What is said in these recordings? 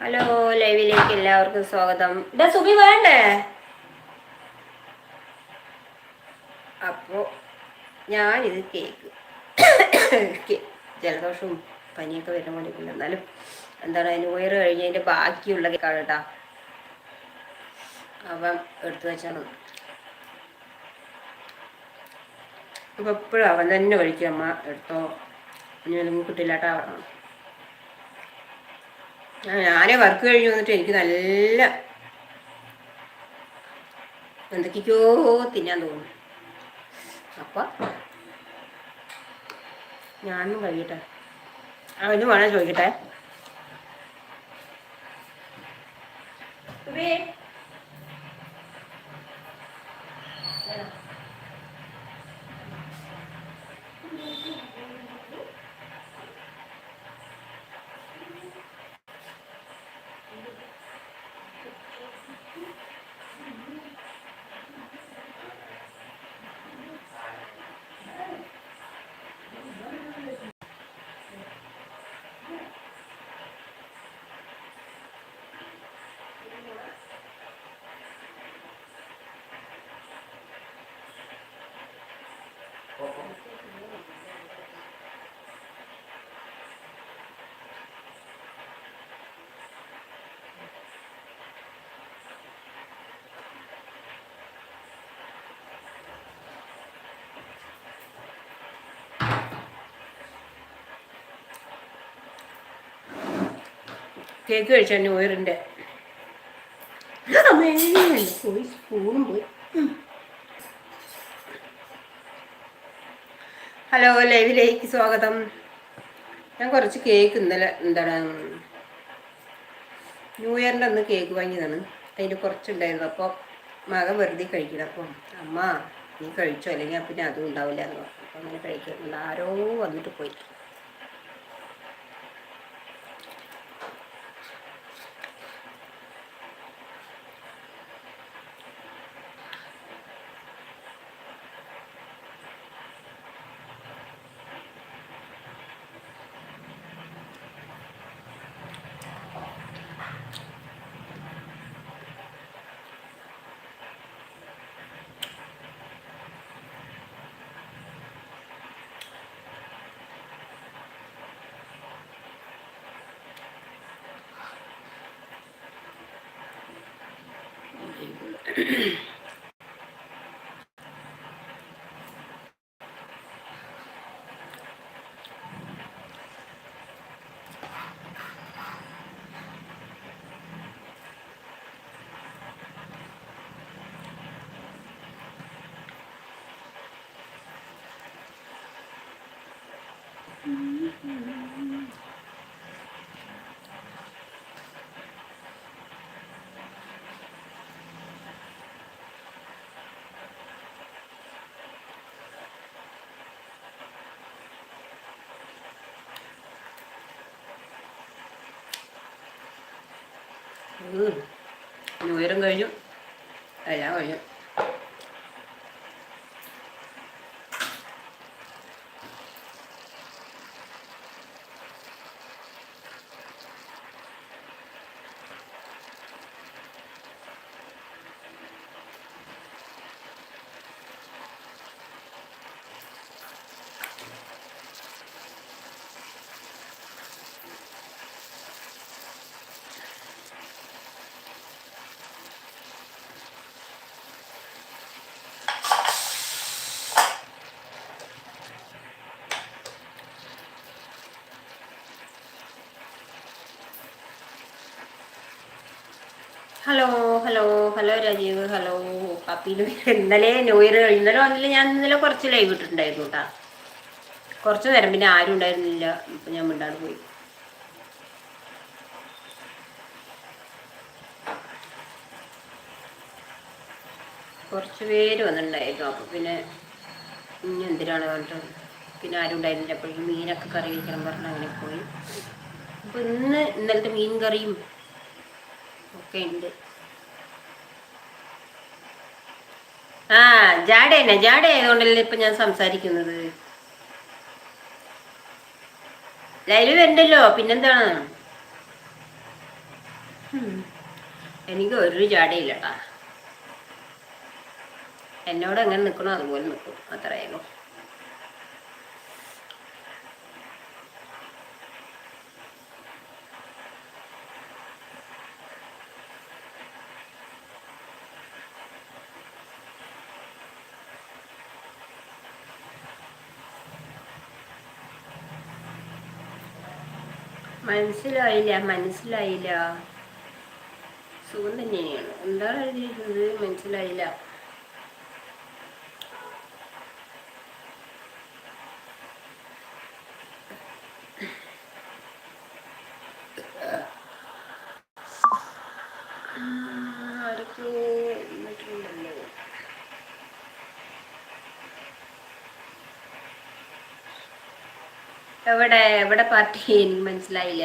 Hello ലൈവിലേക്ക് എല്ലാവർക്കും സ്വാഗതം. ഇതാ സുബി വേണ്ടേ? അപ്പോ ഞാനിത് കേക്ക്. ജലദോഷവും പനിയൊക്കെ വരുന്ന പോലെ ഉണ്ട് എന്നാലും എന്താണ് അതിന് വയറ് കഴിഞ്ഞതിന്റെ ബാക്കിയുള്ള കേക്കാണ് കേട്ടാ. അവൻ എടുത്തു വെച്ചാണ്. അപ്പൊ എപ്പോഴും അവൻ തന്നെ കഴിക്കും അമ്മ എടുത്തോ? ഇനി ഒന്നും കിട്ടില്ല കേട്ടാ പറഞ്ഞു ഞാനേ വർക്ക് കഴിഞ്ഞു വന്നിട്ട് എനിക്ക് നല്ല എന്തൊക്കെയോ തിന്നാൻ തോന്നുന്നു. അപ്പൊ ഞാനും കഴിയട്ടെ അവനും വേണേ ചോദിക്കട്ടെ? കേക്ക് കഴിച്ചാൽ ന്യൂ ഇയറിന്റെ പോയി സ്പൂണും പോയി. ഹലോ ലൈവിലേക്ക് സ്വാഗതം. ഞാൻ കുറച്ച് കേക്ക് ഇന്നലെ എന്താണ് ന്യൂ ഇയറിന്റെ അന്ന് കേക്ക് വാങ്ങിയതാണ്. അതിന്റെ കുറച്ചുണ്ടായിരുന്നു. അപ്പോൾ മകൻ വെറുതെ കഴിക്കണം. അപ്പം അമ്മ നീ കഴിച്ചോ? അല്ലെങ്കിൽ പിന്നെ അതും ഉണ്ടാവില്ല എന്ന് പറഞ്ഞു. അപ്പം അങ്ങനെ കഴിക്കുന്നുണ്ട് ആരോ വന്നിട്ട് പോയി. Mm-hmm. ന്യൂ ഇയറും കഴിഞ്ഞു. എല്ലാം കഴിഞ്ഞു. Hello hello hello Rajeev hello happy ഇന്നലെ ന്യൂ ഇയർ ഇന്നലെ വന്നില്ല ഞാൻ ഇന്നലെ കുറച്ച് ലൈവ് ഇട്ടിട്ടുണ്ടായിരുന്നു കേട്ടാ കുറച്ച് നേരം പിന്നെ ആരും ഉണ്ടായിരുന്നില്ല. ഇപ്പൊ ഞാൻ മിണ്ടാണ്ട് പോയി. കുറച്ച് പേര് വന്നിട്ടുണ്ടായിരുന്നു. അപ്പൊ പിന്നെ ഇനി എന്തിനാണ് പറഞ്ഞിട്ട് പിന്നെ ആരും ഉണ്ടായിരുന്നില്ല. അപ്പോഴേക്കും മീനൊക്കെ കറി വയ്ക്കണം പറഞ്ഞ് അങ്ങനെ പോയി. അപ്പൊ ഇന്ന് ഇന്നലത്തെ മീൻ കറിയും ഒക്കെ ഉണ്ട്. ആ ജാഡ തന്നെ ജാഡ ആയതുകൊണ്ടല്ലേ ഇപ്പൊ ഞാൻ സംസാരിക്കുന്നത്? ലൈവ് വരണ്ടല്ലോ പിന്നെന്താണ്. എനിക്ക് ഒരു ജാടയില്ലട്ടാ എന്നോട് എങ്ങനെ നിൽക്കണോ അതുപോലെ നിൽക്കും അത്രയുള്ളൂ മനസ്സിലായില്ല മനസ്സിലായില്ല. സുഖം തന്നെയാണ്. എന്താണ് എഴുതിയിരുന്നത് മനസ്സിലായില്ല. എവിടെ എവിടെ പാർട്ടി മനസ്സിലായില്ല.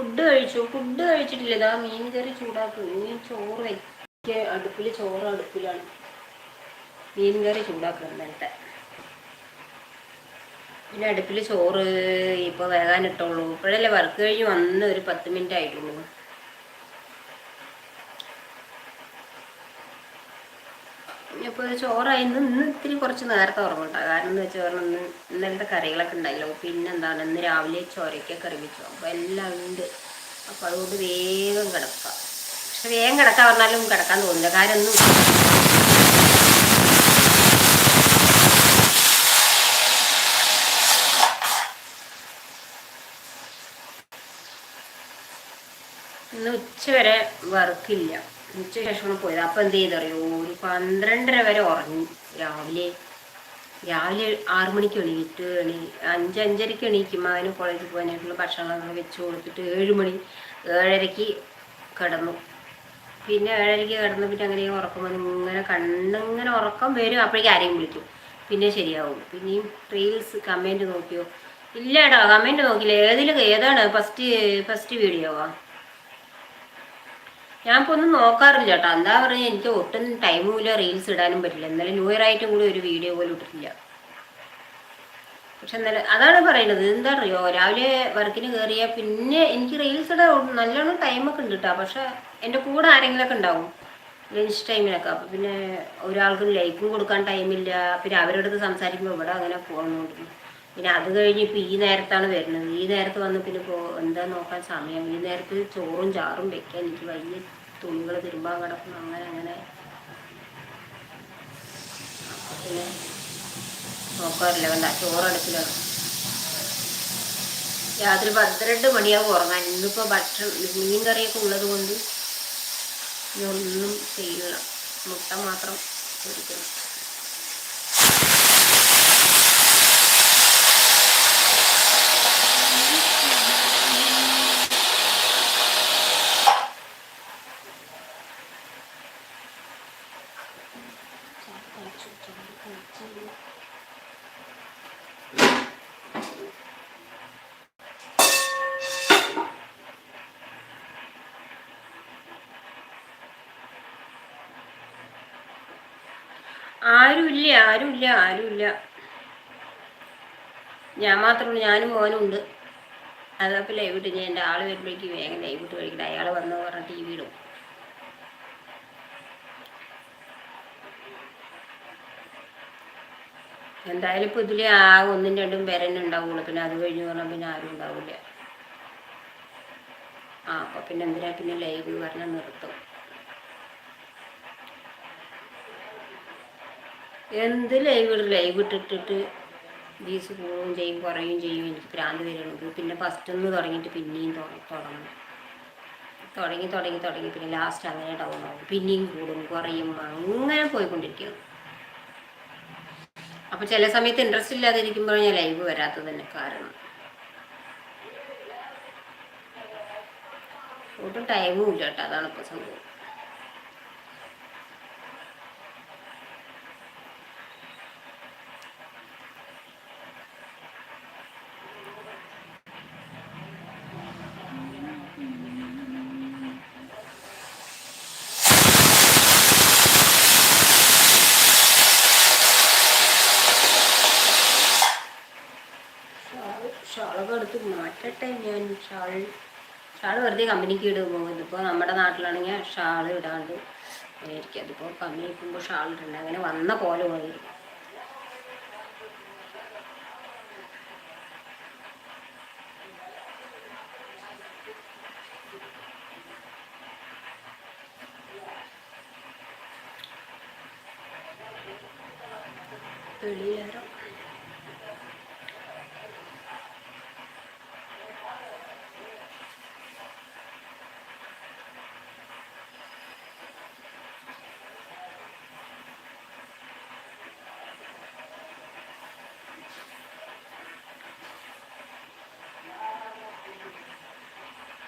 ഫുഡ് കഴിച്ചു ഫുഡ് കഴിച്ചിട്ടില്ല. ഇതാ മീൻ കറി ചൂടാക്കും. ഇനി ചോറ് അടുപ്പിൽ ചോറ് അടുപ്പിലാണ്. മീൻ കറി ചൂടാക്കണം നേരത്തെ പിന്നെ അടുപ്പിൽ ചോറ് ഇപ്പൊ വേകാനിട്ടുള്ളൂ. ഇപ്പോഴല്ലേ വർക്ക് കഴിഞ്ഞ് വന്ന് ഒരു പത്ത് മിനിറ്റ് ആയിട്ടുള്ളൂ. ഇപ്പോൾ ചോറായി. ഇന്ന് ഇന്ന് ഇത്തിരി കുറച്ച് നേരത്തെ ഉറങ്ങട്ടോ. കാരണം എന്ന് വെച്ചാൽ ഇന്ന് ഇന്നലത്തെ കറികളൊക്കെ ഉണ്ടായല്ലോ. പിന്നെ എന്താണ് ഇന്ന് രാവിലെ ചോരയ്ക്ക് കറി വെച്ചു. അപ്പോൾ എല്ലാം ഉണ്ട്. അപ്പോൾ അതുകൊണ്ട് വേഗം കിടക്കാം. പക്ഷെ വേഗം കിടക്കാൻ പറഞ്ഞാലും കിടക്കാൻ തോന്നില്ല. കാരണം ഒന്നും ഇന്ന് ഉച്ച വരെ വർക്കില്ല ഉച്ച ശേഷമാണ് പോയത്. അപ്പം എന്ത് ചെയ്തറിയോ ഒരു പന്ത്രണ്ടര വരെ ഉറങ്ങി. രാവിലെ രാവിലെ ആറു മണിക്ക് എണീറ്റ് എണീ അഞ്ച് അഞ്ചരയ്ക്ക് എണീക്കും. മകന് കോളേജിൽ പോകാനായിട്ടുള്ള ഭക്ഷണങ്ങൾ വെച്ച് കൊടുത്തിട്ട് ഏഴ് മണി ഏഴരയ്ക്ക് കിടന്നു. പിന്നെ ഏഴരയ്ക്ക് കിടന്നു പിന്നെ അങ്ങനെ ഉറക്കം വന്ന് ഇങ്ങനെ കണ്ണിങ്ങനെ ഉറക്കം വരും. അപ്പോഴേക്കും ആരെയും വിളിക്കും. പിന്നെ ശരിയാവും. പിന്നെയും റീൽസ് കമന്റ് നോക്കിയോ? ഇല്ലടാ കമന്റ് നോക്കില്ല ഏതിൽ ഏതാണ്? ഫസ്റ്റ് ഫസ്റ്റ് വീഡിയോവാ ഞാൻ ഇപ്പോൾ ഒന്നും നോക്കാറില്ല കേട്ടോ എന്താ പറയുക എനിക്ക് ഒട്ടും ടൈമും ഇല്ല റീൽസ് ഇടാനും പറ്റില്ല. ഇന്നലെ ന്യൂ ഇയർ ആയിട്ടും കൂടി ഒരു വീഡിയോ പോലും ഇട്ടിട്ടില്ല. പക്ഷെ ഇന്നലെ അതാണ് പറയുന്നത്. എന്താ അറിയോ രാവിലെ വർക്കിന് കയറിയ പിന്നെ എനിക്ക് റീൽസ് ഇടാൻ നല്ലോണം ടൈമൊക്കെ ഉണ്ട് കേട്ടോ പക്ഷെ എന്റെ കൂടെ ആരെങ്കിലുമൊക്കെ ഉണ്ടാവും ലഞ്ച് ടൈമിലൊക്കെ അപ്പം പിന്നെ ഒരാൾക്ക് ലൈക്കും കൊടുക്കാൻ ടൈമില്ല പിന്നെ അവരോടൊക്കെ സംസാരിക്കുമ്പോൾ ഇവിടെ അങ്ങനെ പോകുന്നുണ്ട് പിന്നെ അത് കഴിഞ്ഞ് ഇപ്പോൾ ഈ നേരത്താണ് വരുന്നത്. ഈ നേരത്ത് വന്ന് പിന്നെ ഇപ്പോൾ എന്താ നോക്കാൻ സമയം? ഈ നേരത്ത് ചോറും ചാറും വെക്കാൻ എനിക്ക് വലിയ തുണികൾ തിരുമ്പാൻ കിടക്കണം അങ്ങനെ അങ്ങനെ. പിന്നെ നോക്കാറില്ല. വേണ്ട ചോറടുപ്പിലാണ് രാത്രി പന്ത്രണ്ട് മണിയാകും ഉറങ്ങാൻ. ഇന്നിപ്പോൾ ഭക്ഷണം മീൻ കറിയൊക്കെ ഉള്ളത് കൊണ്ട് ഇനി ഒന്നും ചെയ്യില്ല. മുട്ട മാത്രം പൊരിക്കണം. ആരുമില്ല ആരുമില്ല ആരുമില്ല ഞാൻ മാത്രമുള്ളൂ ഞാനും മോനും ഉണ്ട് അതപ്പോൾ ലൈവ് ഇട്ട് ഞാൻ എന്റെ ആൾ വരുമ്പോഴേക്കും വേഗം ലൈവ് ഇട്ട് കഴിക്കണം അയാൾ വന്നു പറഞ്ഞ ടി വി ഇടും. എന്തായാലും ഇപ്പോൾ ഇതിൽ ആ ഒന്നും രണ്ടും പേരെന്നെ ഉണ്ടാവുള്ളൂ. പിന്നെ അത് കഴിഞ്ഞ് പറഞ്ഞാൽ പിന്നെ ആരും ഉണ്ടാവില്ല. ആ അപ്പോൾ പിന്നെ എന്തിനാ പിന്നെ ലൈവ് പറഞ്ഞാൽ നിർത്തും? എന്ത് ലൈവ് ലൈവ് ഇട്ടിട്ടിട്ട് വ്യൂസ് പോവുകയും ചെയ്യും കുറയുകയും ചെയ്യും എനിക്ക് ഭ്രാന്ത് വരുന്നുണ്ട് പിന്നെ ഫസ്റ്റ് ഒന്ന് തുടങ്ങിയിട്ട് പിന്നെയും തുടങ്ങും. തുടങ്ങി തുടങ്ങി തുടങ്ങി. പിന്നെ ലാസ്റ്റ് അങ്ങനെ ഡൗൺ ആവും. പിന്നെയും കൂടും കുറയും അങ്ങനെ പോയിക്കൊണ്ടിരിക്കുന്നു അപ്പോൾ ചില സമയത്ത് ഇൻട്രസ്റ്റ് ഇല്ലാതിരിക്കുമ്പോൾ ഞാൻ ലൈവ് വരാത്തത് തന്നെ കാരണം. ഒട്ടും ടൈമും ഇല്ല കേട്ടോ. അതാണ് ഇപ്പോൾ സംഭവം. മാറ്റട്ടെ ഞാൻ ഷാൾ ഷാൾ വെറുതെ കമ്പനിക്ക് ഇടും പോകുന്നു. ഇപ്പോൾ നമ്മുടെ നാട്ടിലാണെങ്കിൽ ഷാൾ ഇടാണ്ട് ഇരിക്കും അതിപ്പോൾ കമ്പനി ഇടുമ്പോൾ ഷാൾ ഇടണ്ട. അങ്ങനെ വന്ന പോലെ പോയിരിക്കും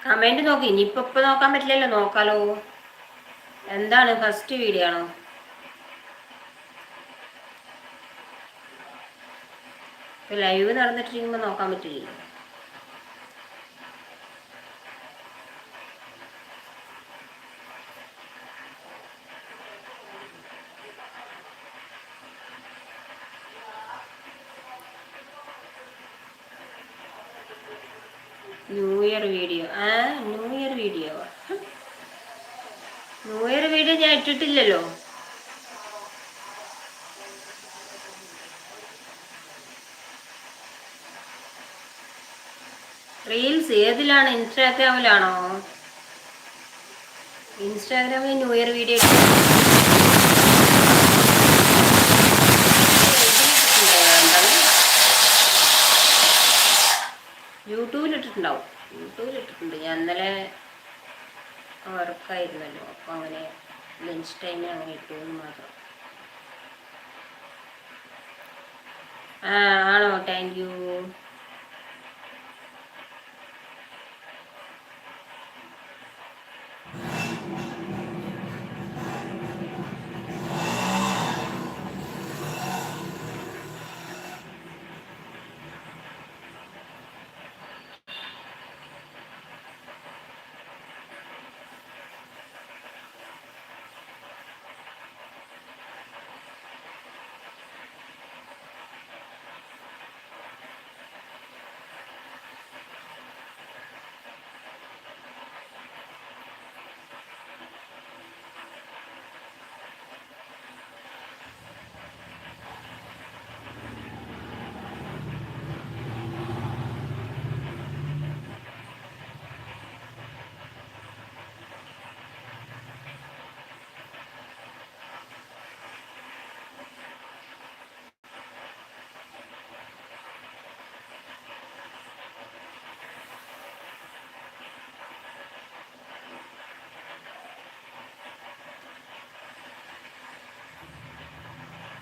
കമന്റ് നോക്കി. ഇനിയിപ്പോൾ ഇപ്പം നോക്കാൻ പറ്റില്ലല്ലോ നോക്കാലോ. എന്താണ് ഫസ്റ്റ് വീഡിയോ ആണോ? ലൈവ് നടന്നിട്ടിരിക്കുമ്പോൾ നോക്കാൻ പറ്റില്ല ന്യൂ ഇയർ വീഡിയോ ആ new year video new year video ഞാൻ ഇട്ടിട്ടില്ലല്ലോ. റീൽസ് ഏതിലാണ്? ഇൻസ്റ്റാഗ്രാമിലാണോ ഇൻസ്റ്റാഗ്രാമിൽ ന്യൂ ഇയർ വീഡിയോ യൂട്യൂബിൽ ഇട്ടിട്ടുണ്ടാവും യൂട്യൂബിൽ ഇട്ടിട്ടുണ്ട് ഞാൻ ഇന്നലെ വർക്കായിരുന്നല്ലോ അപ്പോൾ അങ്ങനെ ലഞ്ച് ടൈമിൽ അങ്ങനെ ഇട്ടു എന്ന് മാത്രം ആണോ? താങ്ക് യു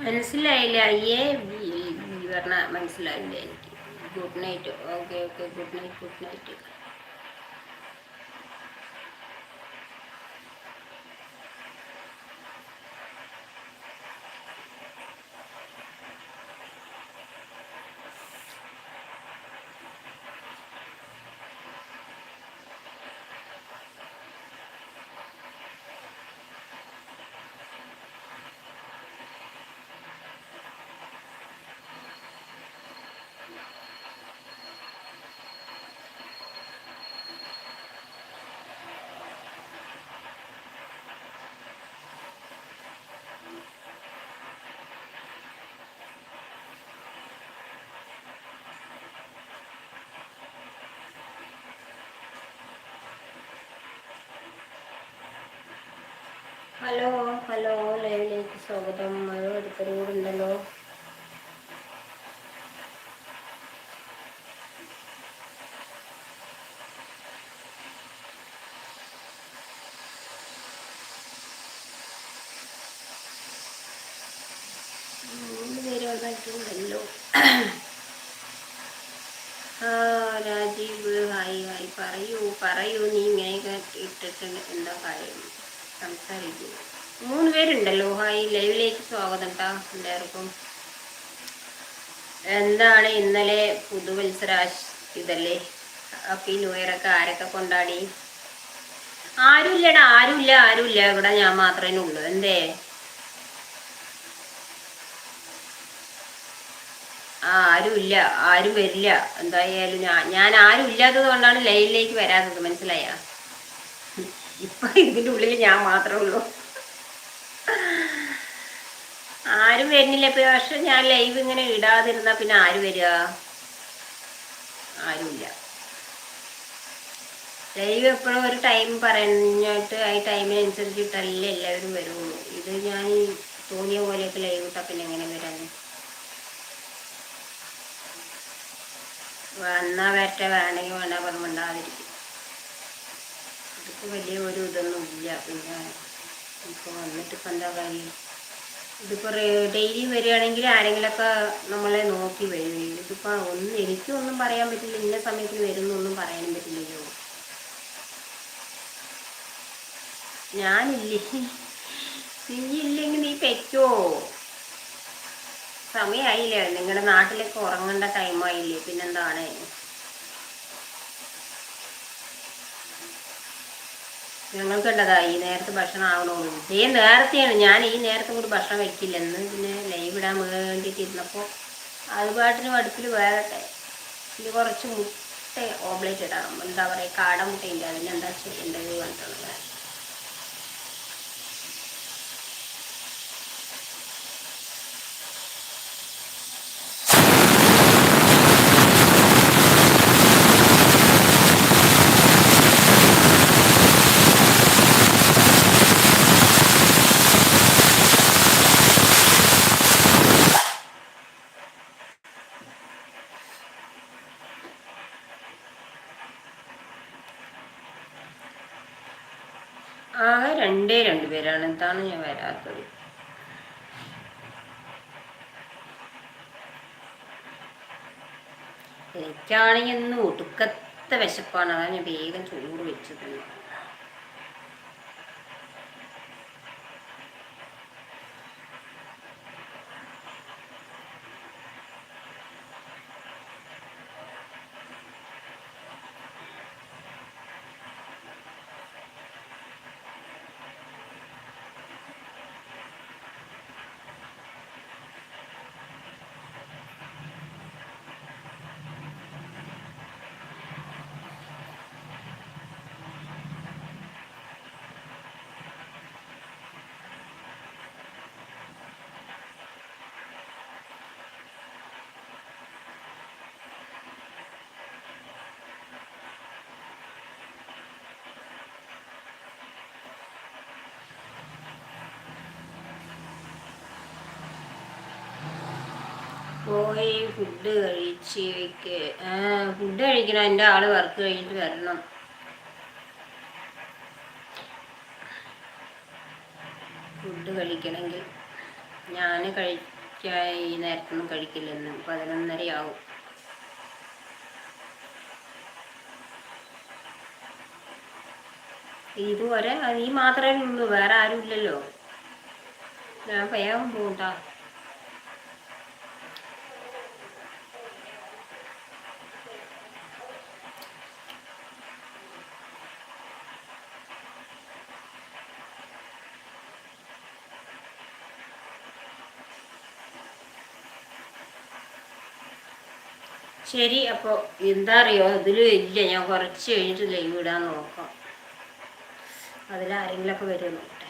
മനസ്സിലായില്ല. അയ്യേ പറഞ്ഞാൽ മനസ്സിലായില്ല എനിക്ക്. Good night okay okay good night good night hello hello ലൈവിലേക്ക് സ്വാഗതം. മഴ സ്വാഗതം എല്ലാവർക്കും. എന്താണ് ഇന്നലെ പുതുവത്സരാശ് ഇതല്ലേ? ഹാപ്പി ന്യൂ ഇയർ ഒക്കെ ആരൊക്കെ കൊണ്ടാടി? ആരുമില്ലടാ ആരുമില്ല ആരുമില്ല. ഇവിടെ ഞാൻ മാത്രമേ ഉള്ളൂ. എന്തേ? ആ ആരുമില്ല ആരും വരില്ല. എന്തായാലും ഞാൻ ഞാൻ ആരും ഇല്ലാത്തത് കൊണ്ടാണ് ലൈനിലേക്ക് വരാത്തത്. മനസ്സിലായ? ഇപ്പൊ ഇതിന്റെ ഉള്ളിൽ ഞാൻ മാത്രമേ ഉള്ളൂ. ആരും വരുന്നില്ല. ഇപ്പൊ പക്ഷെ ഞാൻ ലൈവ് ഇങ്ങനെ ഇടാതിരുന്ന പിന്നെ ആര് വരിക? ആരുമില്ല. ലൈവ് എപ്പോഴും ഒരു ടൈം പറഞ്ഞിട്ട് ആ ടൈമിനനുസരിച്ചിട്ടല്ലേ എല്ലാവരും വരുള്ളൂ. ഇത് ഞാൻ തോന്നിയ പോലെയൊക്കെ ലൈവ് ഇട്ടാ പിന്നെ എങ്ങനെ വരാൻ? വന്നാ വരട്ടെ വേണമെങ്കിൽ വേണ്ട പറഞ്ഞിട്ടുണ്ടാതിരിക്കും ഇതിപ്പോ വലിയ ഒരു ഇതൊന്നും ഇല്ല പിന്നെ ഇപ്പൊ വന്നിട്ട് ഇപ്പൊ എന്താ കാര്യം? ഇതിപ്പോ ഡെയിലി വരികയാണെങ്കിൽ ആരെങ്കിലൊക്കെ നമ്മളെ നോക്കി വരും. ഇതിപ്പോ ഒന്നും എനിക്കൊന്നും പറയാൻ പറ്റില്ല. ഇന്ന സമയത്തിന് വരുന്നൊന്നും പറയാനും പറ്റില്ലല്ലോ. ഞാനില്ലേ? നീ ഇല്ലെങ്കിൽ നീ പെറ്റോ? സമയമായില്ലേ നിങ്ങളുടെ നാട്ടിലൊക്കെ ഉറങ്ങേണ്ട ടൈമായില്ലേ പിന്നെന്താണ്? ഞങ്ങൾക്കുണ്ടതാ ഈ നേരത്തെ ഭക്ഷണം ആവണോളൂ ഈ നേരത്തെയാണ് ഞാൻ ഈ നേരത്തെ കൂടി ഭക്ഷണം വെക്കില്ലെന്ന് പിന്നെ ലൈവ് ഇടാൻ വേണ്ടിയിട്ട് ഇരുന്നപ്പോൾ അതുപാട്ടിന് അടുപ്പിൽ വേറട്ടെ. ഇതിൽ കുറച്ച് മുട്ട ഓംലേറ്റ് ഇടണം. എന്താ പറയുക കാടമുട്ടയില്ല അതിന് അതിനെന്താ ചെയ്യേണ്ടത് പറഞ്ഞിട്ടുള്ളത് രണ്ടേ രണ്ട് പേരാണ് എന്താണ് ഞാൻ വരാത്തത്? എനിക്കാണെങ്കിൽ ഇന്ന് ഒടുക്കത്തെ വിശപ്പാണ്. അതാണ് ഞാൻ വേഗം ചോറ് വെച്ചത്. പോയി ഫുഡ് കഴിച്ച് ഫുഡ് കഴിക്കണം. എന്റെ ആൾ വർക്ക് കഴിഞ്ഞിട്ട് വരണം. ഫുഡ് കഴിക്കണമെങ്കിൽ ഞാൻ കഴിക്കാൻ ഈ നേരത്തൊന്നും കഴിക്കില്ലെന്ന്. പതിനൊന്നരയാവും. ഇതുവരെ നീ മാത്രമേ ഉള്ളൂ. വേറെ ആരും ഇല്ലല്ലോ. ഞാൻ വേഗം പോകട്ടാ ശരി അപ്പോൾ എന്താ അറിയോ? ഇതിൽ ഇല്ല ഞാൻ കുറച്ച് കഴിഞ്ഞിട്ട് ലൈവ് ഇടാൻ നോക്കാം. അതിലാരെങ്കിലുമൊക്കെ വരുമോ നോക്കട്ടെ.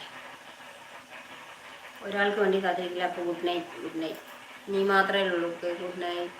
ഒരാൾക്ക് വേണ്ടി കാത്തിരിക്കില്ല. അപ്പോൾ ഗുഡ് നൈറ്റ് ഗുഡ് നൈറ്റ് നീ മാത്രമേ ഉള്ളൂ ഗുഡ് നൈറ്റ്